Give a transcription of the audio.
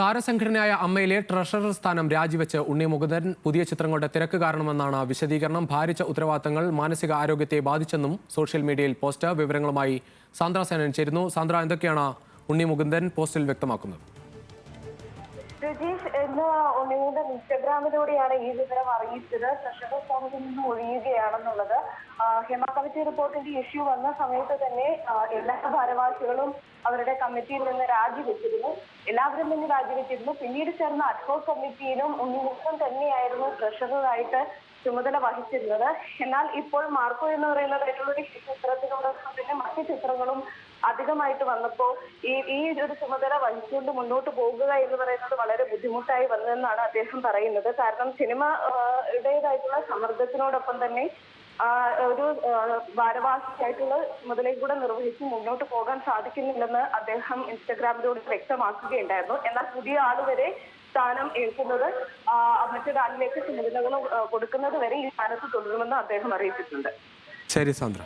താരസംഘടനയായ അമ്മയിലെ treasurer സ്ഥാനം രാജിവെച്ച് ഉണ്ണി മുകുന്ദൻ പുതിയ ചിത്രങ്ങളുടെ തിരക്ക് കാരണമെന്നാണ് വിശദീകരണം. ഭാരിച്ച ഉത്തരവാദിത്തങ്ങൾ മാനസിക ആരോഗ്യത്തെ ബാധിച്ചെന്നും സോഷ്യൽ മീഡിയയിൽ പോസ്റ്റ് വിവരങ്ങളുമായി സാന്ദ്ര സേനൻ ചേരുന്നു. സാന്ദ്ര എന്തൊക്കെയാണ് ഉണ്ണി മുകുന്ദൻ പോസ്റ്റിൽ വ്യക്തമാക്കുന്നത്? രജീഷ് എന്ന ഉണ്ണിയുടെ ഇൻസ്റ്റഗ്രാമിലൂടെയാണ് ഈ വിവരം അറിയിച്ചത്. ട്രഷറർ സ്ഥാനത്ത് നിന്ന് ഒഴിയുകയാണെന്നുള്ളത്. ഹേമ കമ്മിറ്റി റിപ്പോർട്ടിന്റെ ഇഷ്യൂ വന്ന സമയത്ത് തന്നെ എല്ലാ ഭാരവാഹികളും അവരുടെ കമ്മിറ്റിയിൽ നിന്ന് രാജിവെച്ചിരുന്നു. എല്ലാവരും തന്നെ രാജിവെച്ചിരുന്നു. പിന്നീട് ചേർന്ന അഡ്ഹോക് കമ്മിറ്റിയിലും ഉണ്ണിമുഖം തന്നെയായിരുന്നു ട്രഷററായിട്ട് ചുമതല വഹിച്ചിരുന്നത്. എന്നാൽ ഇപ്പോൾ മാർക്കോ എന്ന് പറയുന്നത് ഒരു ചിത്രത്തിനോടൊപ്പം മറ്റു ചിത്രങ്ങളും അധികമായിട്ട് വന്നപ്പോൾ ഈ ഈ ഒരു ചുമതല വഹിച്ചുകൊണ്ട് മുന്നോട്ട് പോകുക എന്ന് പറയുന്നത് വളരെ ബുദ്ധിമുട്ടായി വന്നതെന്നാണ് അദ്ദേഹം പറയുന്നത്. കാരണം സിനിമ യുടേതായിട്ടുള്ള സമ്മർദ്ദത്തിനോടൊപ്പം തന്നെ ഒരു ഭാരവാഹിയായിട്ടുള്ള ചുമതലയും കൂടെ നിർവഹിച്ച് മുന്നോട്ട് പോകാൻ സാധിക്കുന്നില്ലെന്ന് അദ്ദേഹം ഇൻസ്റ്റഗ്രാമിലൂടെ വ്യക്തമാക്കുകയുണ്ടായിരുന്നു. എന്നാൽ പുതിയ ആൾ വരെ സ്ഥാനം ഏൽക്കുന്നത് മറ്റൊരു മറ്റൊരാളിലേക്ക് ചുമതലകൾ കൊടുക്കുന്നത് വരെ ഈ സ്ഥാനത്ത് തുടരുമെന്ന് അദ്ദേഹം അറിയിച്ചിട്ടുണ്ട്. ശരി സാന്ദ്ര.